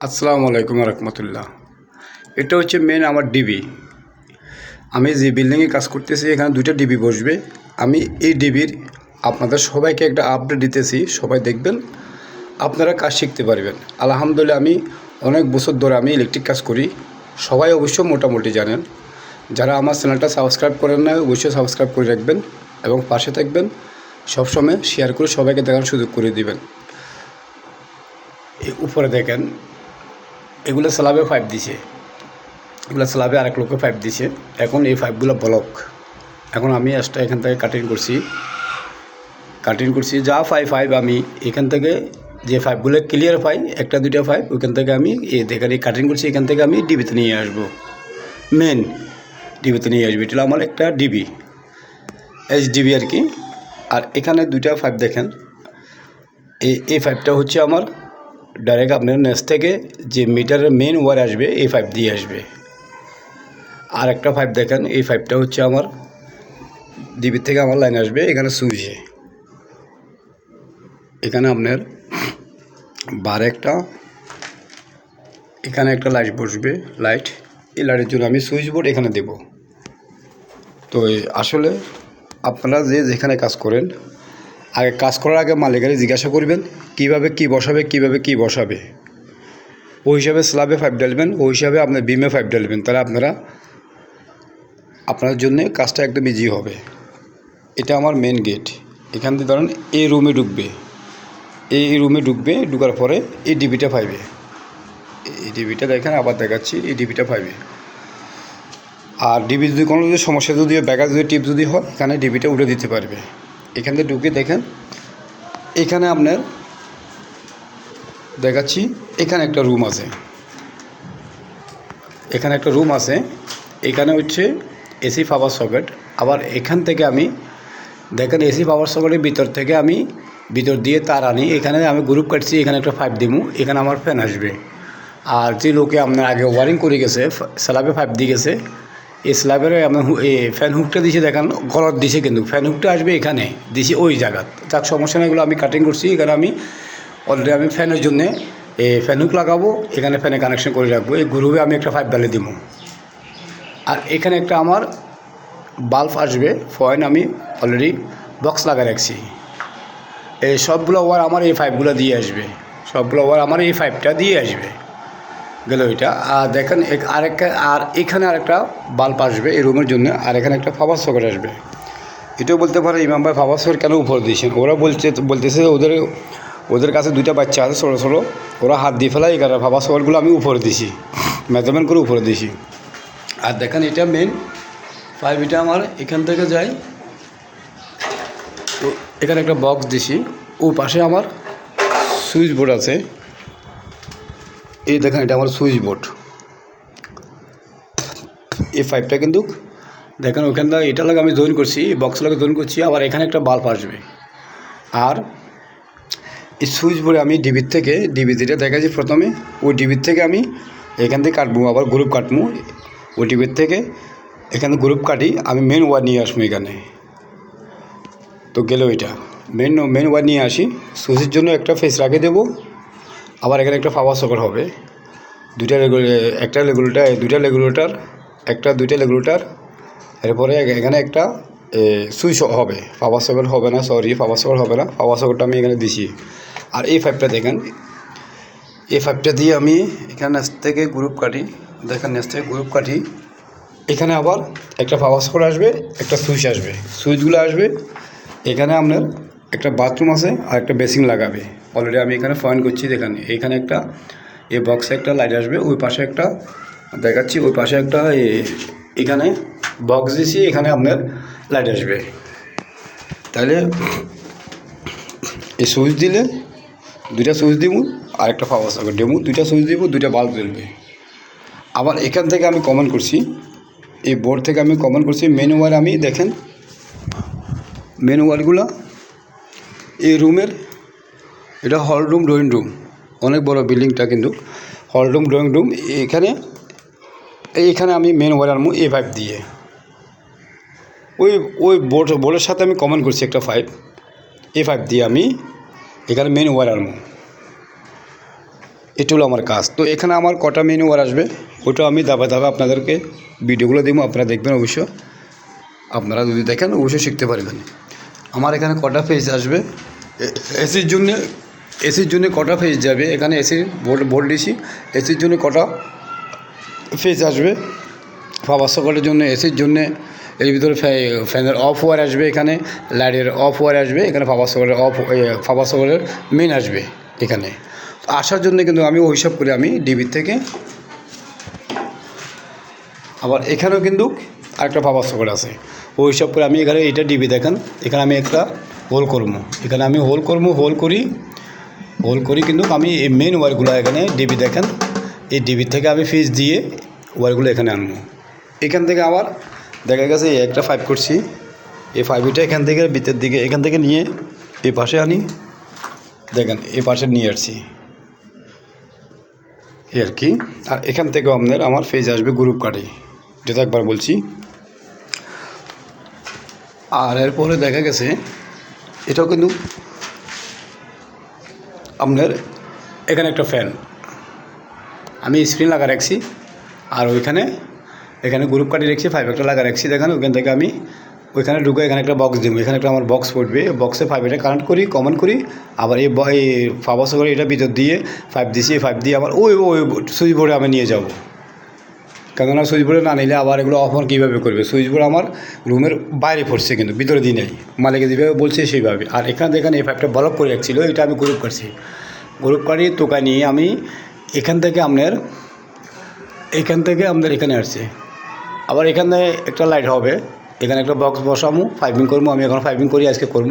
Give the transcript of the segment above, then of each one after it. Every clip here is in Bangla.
আসসালামু আলাইকুম রহমতুল্লাহ। এটা হচ্ছে মেন আমার ডিবি আমি যে বিল্ডিংয়ে কাজ করতেছি, এখানে দুইটা ডিবি বসবে। আমি এই ডিবির আপনাদের সবাইকে একটা আপডেট দিতেছি, সবাই দেখবেন, আপনারা কাজ শিখতে পারবেন। আলহামদুলিল্লাহ, আমি অনেক বছর ধরে আমি ইলেকট্রিক কাজ করি। সবাই অবশ্য মোটামুটি জানেন। যারা আমার চ্যানেলটা সাবস্ক্রাইব করেন না অবশ্যই সাবস্ক্রাইব করে রাখবেন এবং পাশে থাকবেন। সবসময় শেয়ার করে সবাইকে দেখার সুযোগ করে দিবেন। উপরে দেখেন এগুলো স্ল্যাবে পাইপ দিছে। এগুলো স্ল্যাবে আরেক লোকে পাইপ দিছে। এখন এই পাইপগুলো ব্লক এখন আমি এক্সট্রা এখান থেকে কাটিং করছি। কাটিং করছি, যা পাই পাইপ আমি এখান থেকে যে পাইপগুলো ক্লিয়ার পাই, একটা, দুইটা পাইপ ওইখান থেকে আমি এই কাটিং করছি, এখান থেকে আমি ডিবিতে নিয়ে আসব। মেন ডিবিতে নিয়ে আসব, এটা আমার একটা ডিবি এইচ ডিবি আর কি। আর এখানে দুইটা পাইপ দেখেন। এই এই পাইপটা হচ্ছে আমার ডাইরেক্ট আপনার নেস থেকে যে মিটারের মেন ওয়ার আসবে, এই পাইপ দিয়ে আসবে। আর একটা পাইপ দেখেন, এই পাইপটা হচ্ছে আমার ডিবির থেকে আমার লাইন আসবে, এখানে সুইচে এখানে আপনার বার একটা, এখানে একটা লাইট বসবে লাইট এই লাইটের জন্য আমি সুইচ বোর্ড এখানে দেব। তো আসলে আপনারা যে যেখানে কাজ করেন আগে কাজ করার আগে মালিকের জিজ্ঞাসা করবেন, কীভাবে কি বসাবে, কীভাবে কি বসাবে। ওই হিসাবে স্ল্যাবে পাইপ ডালবেন ওই হিসাবে আপনার বিমে পাইপ ডালবেন তাহলে আপনারা আপনার জন্য কাজটা একদম ইজি হবে। এটা আমার মেন গেট এখান থেকে ধরেন এই রুমে ঢুকবে। এই রুমে ঢুকবে, ঢুকার পরে এই ডিবিটা পাইবে এই ডিবিটা দেখেন, আবার দেখাচ্ছি, এই ডিবিটা পাইবে আর ডিবি যদি কোনো যদি সমস্যা যদি ব্যাগার যদি টিপ যদি হয়, এখানে ডিবিটা উঠে দিতে পারবে। এখান থেকে ঢুকে দেখেন। এখানে আপনার দেখাচ্ছি, এখানে একটা রুম আছে। এখানে একটা রুম আছে। এখানে হচ্ছে এসি পাওয়ার সকেট আবার এখান থেকে আমি, দেখেন এসি পাওয়ার সকেটের ভিতর থেকে আমি ভিতর দিয়ে তার আনি। এখানে আমি গ্রুপ কাটছি, এখানে একটা পাইপ দিমু। এখানে আমার ফ্যান আসবে। আর যে লোকে আপনার আগে ওয়ারিং করে গেছে স্ল্যাবে পাইপ দিয়ে গেছে এই স্ল্যাবের আপনার ফ্যান হুকটা দিছে দেখেন, গলত দিছে কিন্তু। ফ্যান হুকটা আসবে এখানে, দিছি ওই জায়গা যাক, সমস্যা নেই, এগুলো আমি কাটিং করছি, এখানে আমি অলরেডি আমি ফ্যানের জন্য এই ফ্যান হুক লাগাবো, এখানে ফ্যানে কানেকশন করে রাখব। এই গ্রুপে আমি একটা পাইপ ডালে দিব। আর এখানে একটা আমার বাল্ব আসবে ফয়েন আমি অলরেডি বক্স লাগা রাখছি। এই সবগুলো ওয়ার আমার এই পাইপগুলো দিয়ে আসবে। সবগুলো ওয়ার আমার এই পাইপটা দিয়ে আসবে। গেল ওইটা আর দেখেন আরেকটা, আর এখানে আরেকটা বাল্ব আসবে এই রুমের জন্য, আর এখানে একটা ফাবার সকেট আসবে। এটাও বলতে পারে, ইমাম ভাই ফাবার সকেট কেন উপর দিয়েছেন? ওরা বলছে, বলতেছে ওদের ওদের কাছে দুইটা বাচ্চা আছে ছোটো ছোটো, ওরা হাত দিয়ে ফেলাই এখানে ফাবার সকেটগুলো আমি উপরে দিছি মেজারমেন্ট করে উপরে দিছি আর দেখেন, এটা মেন পাইপ এটা আমার এখান থেকে তো এখানে একটা বক্স দিছি, ও পাশে আমার সুইচ বোর্ড আছে। এই দেখেন, এটা আমার সুইচ বোর্ড। এই পাইপটা কিন্তু দেখেন, ওখান থেকে এটা লাগে আমি জয়েন করছি বক্স লাগে জয়েন করছি, আবার এখানে একটা বাল্ব আসবে। আর এই সুইচ বোর্ডে আমি ডিবির থেকে ডিবি যেটা দেখাচ্ছি প্রথমে, ওই ডিবির থেকে আমি এখান থেকে কাটবো, আবার গ্রুপ কাটবো। ওই ডিবির থেকে এখানে গ্রুপ কাটি, আমি মেন ওয়ার নিয়ে আসব এখানে। তো গেল ওইটা মেন মেন ওয়ার নিয়ে আসি। সুইচের জন্য একটা ফেস রাখে দেবো। আবার এখানে একটা পাওয়ার সকেট হবে। দুইটা রেগুলে একটা রেগুলেটার দুইটা রেগুলেটার একটা দুইটা রেগুলেটার এরপরে এখানে একটা সুইচ হবে। পাওয়ার সকেট হবে না, সরি পাওয়ার সকেট হবে না। পাওয়ার সকেটটা আমি এখানে দিছি। আর এই ফাইভটা দেখেন, এই ফাইভটা দিয়ে আমি এখানে নেস থেকে গ্রুপ কাটি। দেখেন নেস থেকে গ্রুপ কাটি। এখানে আবার একটা পাওয়ার সকেট আসবে, একটা সুইচ আসবে। সুইচগুলো আসবে। এখানে আপনার একটা বাথরুম আছে আর একটা বেসিং লাগাবে। অলরেডি আমি এখানে পয়েন্ট করছি, দেখেন এখানে একটা, এই বক্সে একটা লাইট আসবে, ওই পাশে একটা দেখাচ্ছি, ওই পাশে একটা এখানে বক্স দিছি, এখানে আপনার লাইট আসবে। তাহলে, এই সুইচ দিলে দুইটা সুইচ দিব আর একটা পাওয়ার সকেট দেবো, দুইটা সুইচ দিব, দুইটা বাল্ব জ্বলবে। আবার এখান থেকে আমি কমেন্ট করছি, এই বোর্ড থেকে আমি কমেন্ট করছি মেন ওয়ার আমি দেখেন মেন ওয়ারগুলো এই রুমের এটা হল রুম ড্রয়িং রুম অনেক বড় বিল্ডিংটা কিন্তু। হল রুম ড্রয়িং রুম এখানে এইখানে আমি মেন ওয়ার আনব এ পাইপ দিয়ে। ওই ওই বোর্ড বোর্ডের সাথে আমি কমেন্ট করছি একটা পাইপ এ পাইপ দিয়ে আমি এখানে মেন ওয়ার আনব। এটা হলো আমার কাজ। তো এখানে আমার কটা মেন আর আসবে, ওটা আমি দাবা দাবা আপনাদেরকে ভিডিওগুলো দিব, আপনারা দেখবেন অবশ্য। আপনারা যদি দেখেন, অবশ্যই শিখতে পারবেন। আমার এখানে কটা পেজ আসবে? এসির জন্য এসির জন্য কটা ফেজ যাবে? এখানে এসির বোর্ড বোর্ড দিছি এসির জন্য কটা ফেজ আসবে? পাওয়ার সকেটের জন্য, এসির জন্য, এর ভিতরে ফ্যানের অফ ওয়ার আসবে এখানে লাইটের অফ ওয়ার আসবে, এখানে পাওয়ার সকেটের অফ পাওয়ার সকেটের মেন আসবে এখানে। আসার জন্য কিন্তু আমি ওই হিসাব করে, আমি ডিবির থেকে। আবার এখানেও কিন্তু আরেকটা পাওয়ার সকেট আছে। ওই হিসাব করে আমি এখানে এটা ডিবি দেখেন, এখানে আমি একটা হোল করব। এখানে আমি হোল করব হোল করি হোল করি, কিন্তু আমি এই মেন ওয়ারগুলো এখানে ডিবি দেখেন। এই ডিবি থেকে আমি ফিস দিয়ে ওয়ারগুলো এখানে আনব। এখান থেকে আবার দেখা গেছে এই একটা ফাইভ করছি। এই ফাইভটা এখান থেকে ভিতর দিকে, এখান থেকে নিয়ে এই পাশে আনি। দেখেন, এই পাশে নিয়ে আসছি। এই আর কি। আর এখান থেকেও আপনার আমার ফেজ আসবে গ্রুপ কার্ডে যেটা একবার বলছি। আর এরপরে দেখা গেছে, এটাও কিন্তু আপনার? এখানে একটা ফ্যান আমি স্ক্রিন লাগা রাখছি, আর ওইখানে, এখানে গ্রুপ কাটি রাখছি ফাইভ একটা লাগা রাখছি, দেখেন, ওইখান থেকে আমি ওইখানে ঢুকে এখানে একটা বক্স দিব। এখানে একটা আমার বক্স পড়বে বক্সে ফাইভ এটা কানেক্ট করি কমন করি, আবার এই এই ফাবাস করে এটা ভিতর দিয়ে ফাইভ দিছি ফাইভ দিয়ে আবার ওই ওই সুইচ বোর্ডে আমি নিয়ে যাব। কেননা সুইচ বোর্ডে না নিলে আবার এগুলো অফ অন কীভাবে করবে? সুইচ বোর্ড আমার রুমের বাইরে পড়ছে কিন্তু, ভিতরে দিয়ে নেই মালিকে যেভাবে বলছে সেইভাবে। আর এখানে দেখেন, এই ফাইভটা ব্লক করে রাখছিল, এটা আমি গ্রুপ করছি। গ্রুপ কাটি তোকা নিয়ে আমি এখান থেকে আপনার, এখান থেকে আমাদের এখানে আসছে। আবার এখানে একটা লাইট হবে। এখানে একটা বক্স বসামু ফাইভিং করব আমি এখন ফাইভিং করি, আজকে করব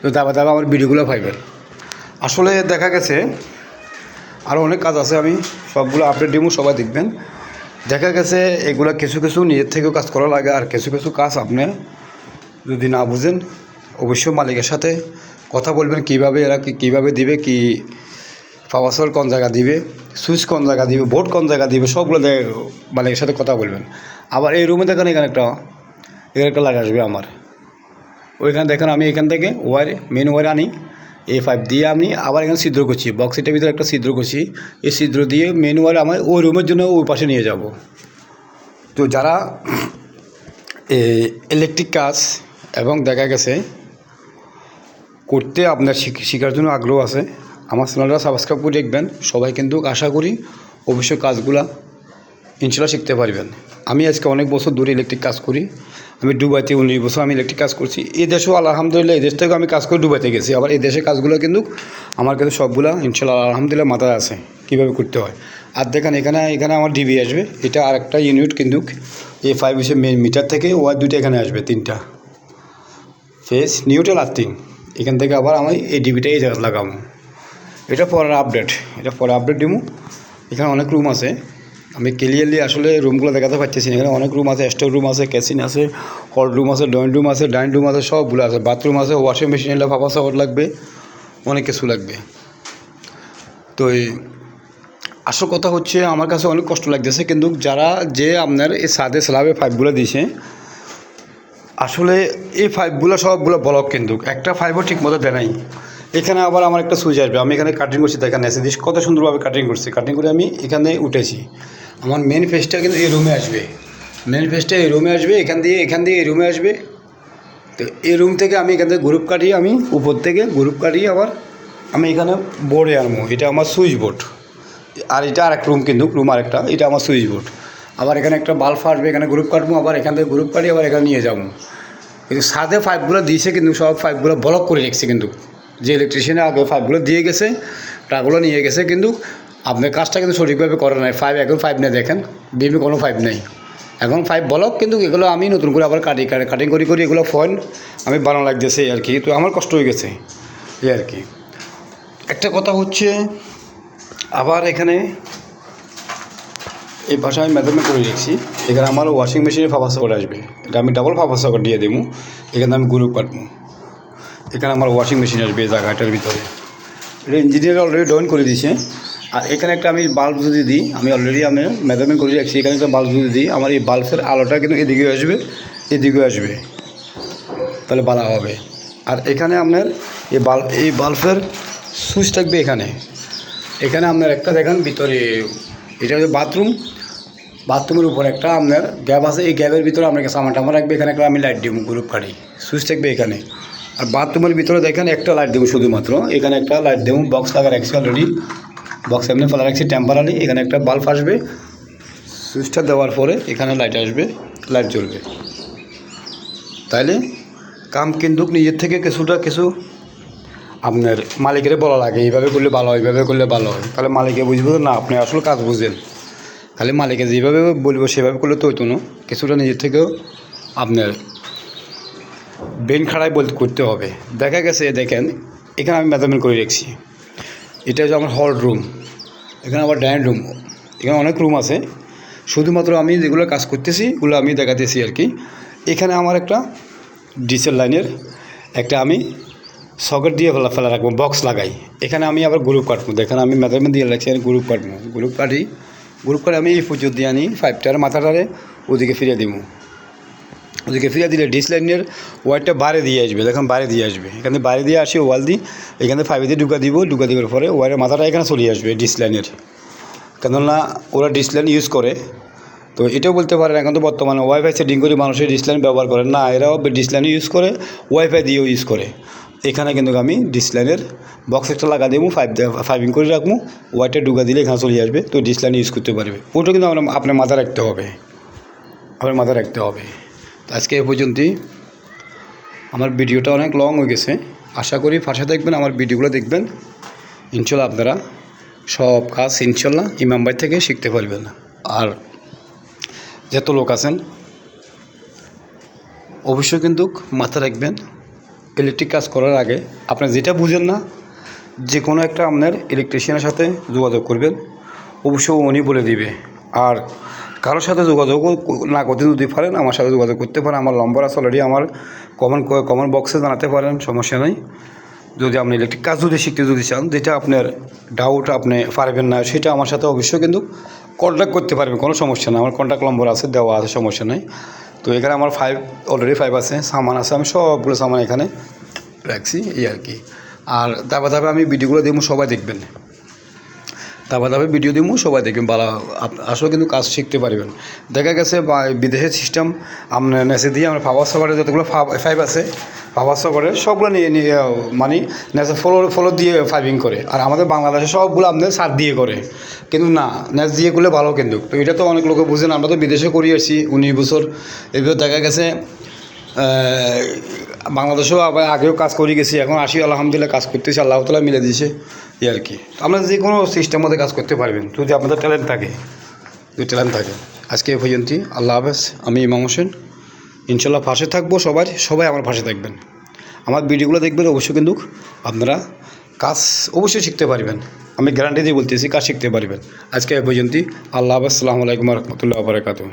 তো তারপর তারপর আমার ভিডিওগুলো ফাইবের আসলে দেখা গেছে আরও অনেক কাজ আছে, আমি সবগুলো আপডেট দিব, সবাই দেখবেন। দেখা গেছে এগুলা কিছু কিছু নিজের থেকেও কাজ করা লাগে আর কিছু কিছু কাজ আপনি যদি না বুঝেন, অবশ্যই মালিকের সাথে কথা বলবেন, কীভাবে এরা কীভাবে দিবে, কি পাওয়ার কোন জায়গা দিবে, সুইচ কোন জায়গা দিবে বোর্ড কোন জায়গা দিবে, সবগুলো মালিকের সাথে কথা বলবেন। আবার এই রুমে দেখেন এখানে একটা এখানে একটা লাইট আসবে আমার। ওইখানে দেখেন আমি এখান থেকে ওয়ার মেন ওয়ার আনি। এই পাইপ দিয়ে আমি আবার এখানে ছিদ্র করছি বক্সেটের ভিতরে একটা ছিদ্র করছি। এই ছিদ্র দিয়ে মেন ওয়ার আমার ওই রুমের জন্য ওই পাশে নিয়ে যাব। তো যারা ইলেকট্রিক কাজ এবং দেখা গেছে করতে আপনার শিখ- শেখার জন্য আগ্রহ আছে, আমার চ্যানেলটা সাবস্ক্রাইব করে দেখবেন সবাই কিন্তু আশা করি অবশ্যই কাজগুলা ইনশাল্লাহ শিখতে পারবেন। আমি আজকে অনেক বছর ধরে ইলেকট্রিক কাজ করি। আমি দুবাইতে উনিশ বছর আমি ইলেকট্রিক কাজ করছি। এই দেশেও আলহামদুলিল্লাহ, এই দেশ থেকেও আমি কাজ করে দুবাইতে গেছি। আবার এই দেশের কাজগুলো কিন্তু আমার কাছে সবগুলা ইনশাল্লাহ আলহামদুলিল্লাহ মাথায় আছে, কীভাবে করতে হয়। আর দেখেন, এখানে এখানে আমার ডিবি আসবে। এটা আরেকটা ইউনিট কিন্তু এই ফাইভ হিসেবে মেন মিটার থেকে ওয়ার দুইটা এখানে আসবে, তিনটা। ফেস নিউট্রাল আর্থিং এখান থেকে আবার আমি এই ডিবিটাই লাগাবো। এটা পরের আপডেট এটা পরে আপডেট দিব এখানে অনেক রুম আছে। আমি ক্লিয়ারলি আসলে রুমগুলো দেখাতে পারতেছি না। এখানে অনেক রুম আছে স্টোর রুম আছে ক্যাসিন আছে হল রুম আছে ড্রয়িং রুম আছে ডাইনিং রুম আছে, সবগুলো আছে। বাথরুম আছে ওয়াশিং মেশিন এলে ফাঁপা সাপড় লাগবে, অনেক কিছু লাগবে। তো আসল কথা হচ্ছে, আমার কাছে অনেক কষ্ট লাগতেছে, কিন্তু যারা যে আপনার এই সাদে স্ল্যাবে পাইপগুলো দিয়েছে আসলে এই ফাইভগুলো সবগুলো ব্লক কিন্তু, একটা ফাইভও ঠিক মতো দেয় নাই। এখানে আবার আমার একটা সুইচ আসবে, আমি এখানে কাটিং করছি, দেখেন এসে দিস কত সুন্দরভাবে কাটিং করছি। কাটিং করে আমি এখানে উঠেছি আমার মেন ফেসটা কিন্তু এই রুমে আসবে। মেন ফেসটা এই রুমে আসবে, এখান দিয়ে এখান দিয়ে এই রুমে আসবে। তো এই রুম থেকে আমি এখান থেকে গ্রুপ কাটিয়ে আমি উপর থেকে গ্রুপ কাটিয়ে আবার আমি এখানে বোর্ডে আনব। এটা আমার সুইচ বোর্ড আর এটা আরেক রুম কিন্তু রুম আরেকটা। এটা আমার সুইচ বোর্ড আবার এখানে একটা বাল্ব আসবে এখানে গ্রুপ কাটবো, আবার এখান থেকে গ্রুপ কাটিয়ে আবার এখানে নিয়ে যাব। কিন্তু সাদে পাইপগুলো দিয়েছে কিন্তু সব পাইপগুলো ব্লক করে রেখেছে কিন্তু। যে ইলেকট্রিশিয়ানে আগে পাইপগুলো দিয়ে গেছে টাকাগুলো নিয়ে গেছে কিন্তু আপনার কাজটা কিন্তু সঠিকভাবে করে নাই। ফাইভ এখন ফাইভ নেই দেখেন। বিমে কোনো ফাইভ নেই। এখন ফাইভ ব্লক, কিন্তু এগুলো আমি নতুন করে আবার কাটি কাটিং করি করি এগুলো ফোন আমি বানানো লাগতেছে আর কি। তো আমার কষ্ট হয়ে গেছে। এই আর কি। একটা কথা হচ্ছে, আবার এখানে এই পাশে আমি মেজারমেন্ট করে রেখেছি। এখানে আমার ওয়াশিং মেশিনে ফাফা সাকর আসবে। এটা আমি ডাবল ফাফা সাকর দিয়ে দেবো। এখানে আমি গ্রুপ কাটবো। এখানে আমার ওয়াশিং মেশিন আসবে এই জায়গাটার ভিতরে। এটা ইঞ্জিনিয়ার অলরেডি ডয়েন করে দিয়েছে। আর এখানে একটা আমি বাল্ব যদি দিই, আমি অলরেডি আমি মেজারমেন্ট করে রাখছি এখানে একটা বাল্ব যদি দিই, আমার এই বাল্বের আলোটা কিন্তু এদিকে আসবে এদিকে আসবে। তাহলে বালা হবে। আর এখানে আপনার এই বাল্ব এই বাল্বের সুইচ থাকবে এখানে। এখানে আপনার একটা দেখেন, ভিতরে এটা হচ্ছে বাথরুম বাথরুমের উপর একটা আপনার গ্যাপ আছে, এই গ্যাপের ভিতরে আপনাকে সামান টামান রাখবে, এখানে একটা আমি লাইট দিব গ্রুপ কাটি সুইচ থাকবে এখানে। আর বাথরুমের ভিতরে দেখেন একটা লাইট দেবো শুধুমাত্র। এখানে একটা লাইট দেবো বক্স লাগা রাখছি অলরেডি বক্স এমনি ফেলা রাখছি টেম্পারারি এখানে একটা বাল্ব আসবে। সুইচটা দেওয়ার পরে এখানে লাইট আসবে লাইট জ্বলবে। তাইলে কাম কিন্তু নিজের থেকে কিছুটা কিছু আপনার মালিকের বলা লাগে, এইভাবে করলে ভালো হয়, এইভাবে করলে ভালো হয়। তাহলে মালিকে বুঝব না, আপনি আসলে কাজ বুঝেন। খালি মালিকে যেভাবে বলব, সেভাবে করলে তো হইতো না। কিছুটা নিজের থেকেও আপনার বেন খাড়াই বলতে করতে হবে। দেখা গেছে, দেখেন, এখানে আমি মেজারমেন্ট করে রেখেছি। এটা হচ্ছে আমার হল রুম এখানে আবার ডাইনিং রুম এখানে অনেক রুম আছে। শুধুমাত্র আমি যেগুলো কাজ করতেছি, ওগুলো আমি দেখাতেছি আর কি। এখানে আমার একটা ডিসেল লাইনের একটা আমি সকেট দিয়ে ফেলা ফেলা রাখব বক্স লাগাই। এখানে আমি আবার গ্রুপ কাটবো এখানে আমি মেজারমেন্ট দিয়ে রাখছি আমি গ্রুপ কাটবো গ্রুপ কাটি গ্রুপ করে আমি এই পুজো দিয়ে আনি ফাইভটার মাথাটারে ওদিকে ফিরিয়ে দিব। ওদিকে ফিরে দিলে ডিস লাইনের ওয়ারটা বাইরে দিয়ে আসবে। দেখুন বাইরে দিয়ে আসবে। এখানে বাইরে দিয়ে আসি ওয়াল দিই এখানে ফাইভে দিয়ে ঢুকা দিব, ঢুকা দেওয়ার পরে ওয়ারের মাথাটা এখানে চলে আসবে ডিস লাইনের কেননা ওরা ডিস লাইন ইউজ করে। তো এটাও বলতে পারেন, এখন তো বর্তমানে ওয়াইফাই সেটিং করে মানুষের ডিস লাইন ব্যবহার করে। না, এরাও ডিস লাইন ইউজ করে ওয়াইফাই দিয়েও ইউজ করে। এখানে কিন্তু আমি ডিস লাইনের বক্স একটা লাগা দেবো ফাইভ ফাইভিং করে রাখব। ওয়াইটা ঢুকা দিলে এখানে চলে আসবে। তো ডিস লাইন ইউজ করতে পারবে। ওটা কিন্তু আপনার মাথায় রাখতে হবে। আপনার মাথায় রাখতে হবে। আজকে এ পর্যন্তই। আমার ভিডিওটা অনেক লং হয়ে গেছে। আশা করি ফাঁসা দেখবেন, আমার ভিডিওগুলো দেখবেন। ইনশাল্লাহ আপনারা সব কাজ ইনশাল্লাহ ইমাম ভাই থেকে শিখতে পারবেন। আর যত লোক আছেন, অবশ্যই কিন্তু মাথায় রাখবেন ইলেকট্রিক কাজ করার আগে আপনি যেটা বুঝেন না যে কোনো একটা আপনার ইলেকট্রিশিয়ানের সাথে যোগাযোগ করবেন, অবশ্যই উনি বলে দিবে। আর কারোর সাথে যোগাযোগ না করতে যদি পারেন, আমার সাথে যোগাযোগ করতে পারেন। আমার নম্বর আছে অলরেডি আমার কমন কমন বক্সে জানাতে পারেন, সমস্যা নেই। যদি আপনি ইলেকট্রিক কাজ যদি শিখতে যদি চান, যেটা আপনার ডাউট আপনি পারবেন না, সেটা আমার সাথে অবশ্যই কিন্তু কন্ট্যাক্ট করতে পারবেন, কোনো সমস্যা নেই। আমার কন্ট্যাক্ট নম্বর আছে, দেওয়া আছে, সমস্যা নেই। তো এখানে আমার ফাইভ অলরেডি ফাইভ আছে, সামান আছে, আমি সবগুলো সামান এখানে রাখছি, এই আর কি। আর তারপর তারপরে আমি ভিডিওগুলো দেবো সবাই দেখবেন। তারপর তারপরে ভিডিও দিব সবাই দেখবেন ভালো আসলে কিন্তু কাজ শিখতে পারবেন। দেখা গেছে বিদেশের সিস্টেম আমরা নেসে দিয়ে আমরা পাওয়ার সাভারে যতগুলো ফাইভ আছে পাওয়ার সাভারে সবগুলো নিয়ে নিয়ে মানে নেসে ফলো ফলো দিয়ে ফাইভিং করে। আর আমাদের বাংলাদেশে সবগুলো আপনাদের সার দিয়ে করে। কিন্তু না নেস দিয়ে করলে ভালো কিন্তু। তো এটা তো অনেক লোকে বুঝেন, আমরা তো বিদেশে করি আসছি, উনিশ বছর। এবার দেখা গেছে বাংলাদেশেও আবার আগেও কাজ করে গেছি, এখন আসি, আলহামদুলিল্লাহ কাজ করতেছি, আল্লাহ তালা মিলে দিয়েছে, এই আর কি। আমরা যে কোনো সিস্টেম মধ্যে কাজ করতে পারবেন, যদি আপনাদের ট্যালেন্ট থাকে, যদি ট্যালেন্ট থাকে। আজকে এ পর্যন্ত আল্লাহ হাফেজ, আমি ইমাম হোসেন। ইনশাল্লাহ পাশে থাকব সবাই সবাই আমার পাশে থাকবেন। আমার ভিডিওগুলো দেখবেন, অবশ্যই কিন্তু আপনারা কাজ অবশ্যই শিখতে পারবেন। আমি গ্যারান্টি দিয়ে বলতেছি, কাজ শিখতে পারবেন। আজকে এ পর্যন্তই, আল্লাহ হাফেজ, সালামু আলাইকুম রহমতুল্লাহ বারকাতু